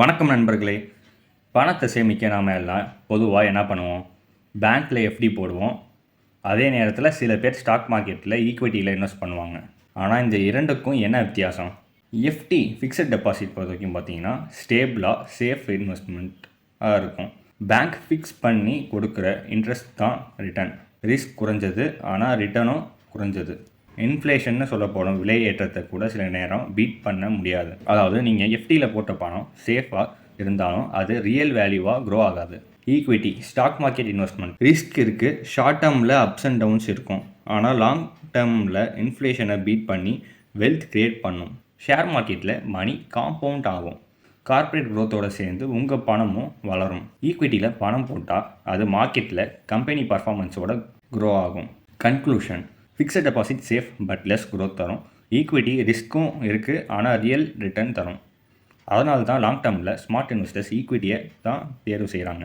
வணக்கம் நண்பர்களே. பணத்தை சேமிக்க நாம் எல்லாம் பொதுவாக என்ன பண்ணுவோம்? பேங்க்கில் எஃப்டி போடுவோம். அதே நேரத்தில் சில பேர் ஸ்டாக் மார்க்கெட்டில் ஈக்விட்டியில் இன்வெஸ்ட் பண்ணுவாங்க. ஆனால் இந்த இரண்டுக்கும் என்ன வித்தியாசம்? எஃப்டி ஃபிக்ஸட் டெபாசிட் பொறுத்த வரைக்கும் பார்த்தீங்கன்னா ஸ்டேபிளாக சேஃப் இன்வெஸ்ட்மெண்ட்டாக இருக்கும். பேங்க் ஃபிக்ஸ் பண்ணி கொடுக்குற இன்ட்ரெஸ்ட் தான் ரிட்டர்ன் ரிஸ்க் குறைஞ்சது ஆனால் ரிட்டர்னும் குறைஞ்சது. இன்ஃப்ளேஷன்னு சொல்லப்படும் விலை ஏற்றத்தை கூட சில நேரம் பீட் பண்ண முடியாது. அதாவது நீங்கள் எஃப்டியில் போட்ட பணம் சேஃபாக இருந்தாலும் அது ரியல் வேல்யூவாக க்ரோ ஆகாது. Equity stock market investment risk இருக்குது ஷார்ட் டேர்மில் அப்ஸ் அண்ட் டவுன்ஸ் இருக்கும். ஆனால் லாங் டேர்மில் இன்ஃப்ளேஷனை பீட் பண்ணி வெல்த் க்ரியேட் பண்ணும். ஷேர் மார்க்கெட்டில் மணி காம்பவுண்ட் ஆகும். கார்ப்பரேட் க்ரோத்தோடு சேர்ந்து உங்கள் பணமும் வளரும். ஈக்விட்டியில் பணம் போட்டால் அது மார்க்கெட்டில் கம்பெனி பர்ஃபார்மன்ஸோட க்ரோ ஆகும். Conclusion fixed deposit safe but less growth தரும். ஈக்விட்டி ரிஸ்க்கும் இருக்குது ஆனால் ரியல் ரிட்டர்ன் தரும். அதனால தான் லாங் டேர்மில் ஸ்மார்ட் இன்வெஸ்டர்ஸ் ஈக்விட்டியை தான் தேர்வு செய்கிறாங்க